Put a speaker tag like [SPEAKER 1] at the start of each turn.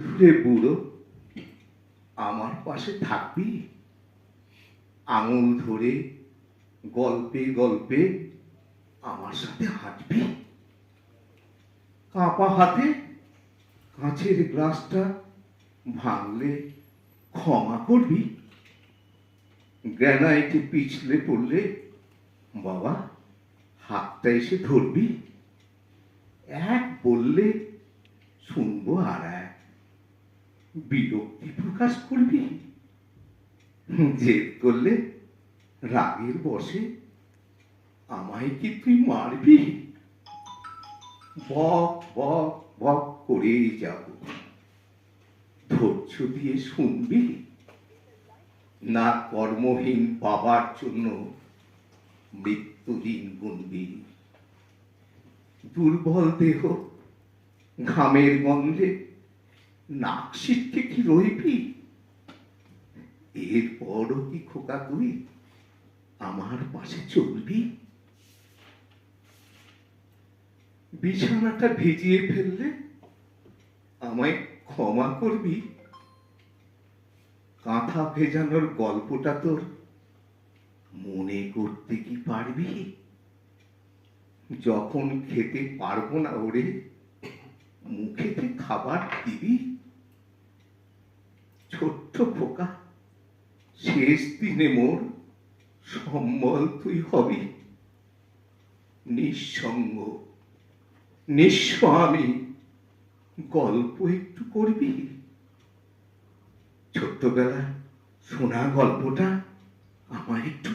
[SPEAKER 1] রে বুড়ো আমার পাশে থাকবি? আঙুল ধরে, গল্পে গল্পে আমার সাথে হাঁটবি? কাঁপা হাতে কাঁচের গ্লাসটা ভাঙলে ক্ষমা করবি? গ্রানাইটে পিছলে পড়লে বাবা হাতটা এসে ধরবি? এক বললে শুনব আর বিরক্তি প্রকাশ করবি? জেদ করলে রাগের বসে আমায় কি তুই মারবি? বক বক বক করেই যাব। ধৈর্য দিয়ে শুনবি? না কর্মহীন বাবার জন্য মৃত্যুহীন গুনবি? দুর্বল দেহ ঘামের গন্ধে নাক কি রইবি এরপরও কি খোকা তুই আমার পাশে চলবি? বিছানাটা ভিজিয়ে ফেললে আমায় ক্ষমা করবি? কাঁথা ভেজানোর গল্পটা তোর মনে করতে কি পারবি? যখন খেতে পারব না ওরে মুখেতে খাবার দিবি, ছোট্ট খোকা, শেষ দিনে মোর সম্বল তুই হবি। নিঃসঙ্গ নিঃস্ব আমি গল্প একটু করবি? ছোট্টবেলা শোনা গল্পটা আমায় একটু